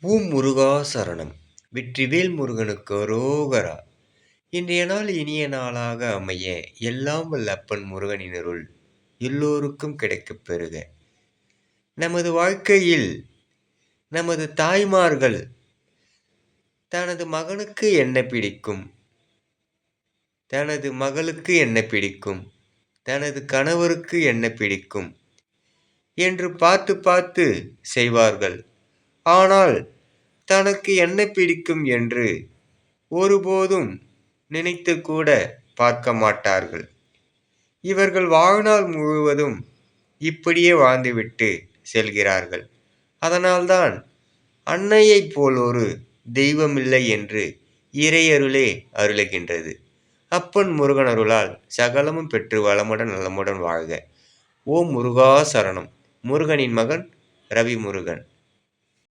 ஓம் முருகா சரணம். வெற்றிவேல் முருகனுக்கு அரோகரா. இன்றைய நாள் இனிய நாளாக அமைய எல்லாம் வல்ல அப்பன் முருகனினருள் எல்லோருக்கும் கிடைக்கப் பெறுக. நமது வாழ்க்கையில் நமது தாய்மார்கள் தனது மகனுக்கு என்ன பிடிக்கும்? தனது மகளுக்கு என்ன பிடிக்கும்? தனது கணவருக்கு என்ன பிடிக்கும்? என்று பார்த்து பார்த்து செய்வார்கள். ஆனால் தனக்கு என்ன பிடிக்கும் என்று ஒருபோதும் நினைத்து கூட பார்க்க மாட்டார்கள். இவர்கள் வாழ்நாள் முழுவதும் இப்படியே வாழ்ந்துவிட்டு செல்கிறார்கள். அதனால்தான் அன்னையைப் போல் ஒரு தெய்வமில்லை என்று இறையருளே அருளுகின்றது. அப்பன் முருகன் அருளால் சகலமும் பெற்று வளமுடன் நலமுடன் வாழ்க. ஓம் முருகா சரணம். முருகனின் மகன் ரவி முருகன்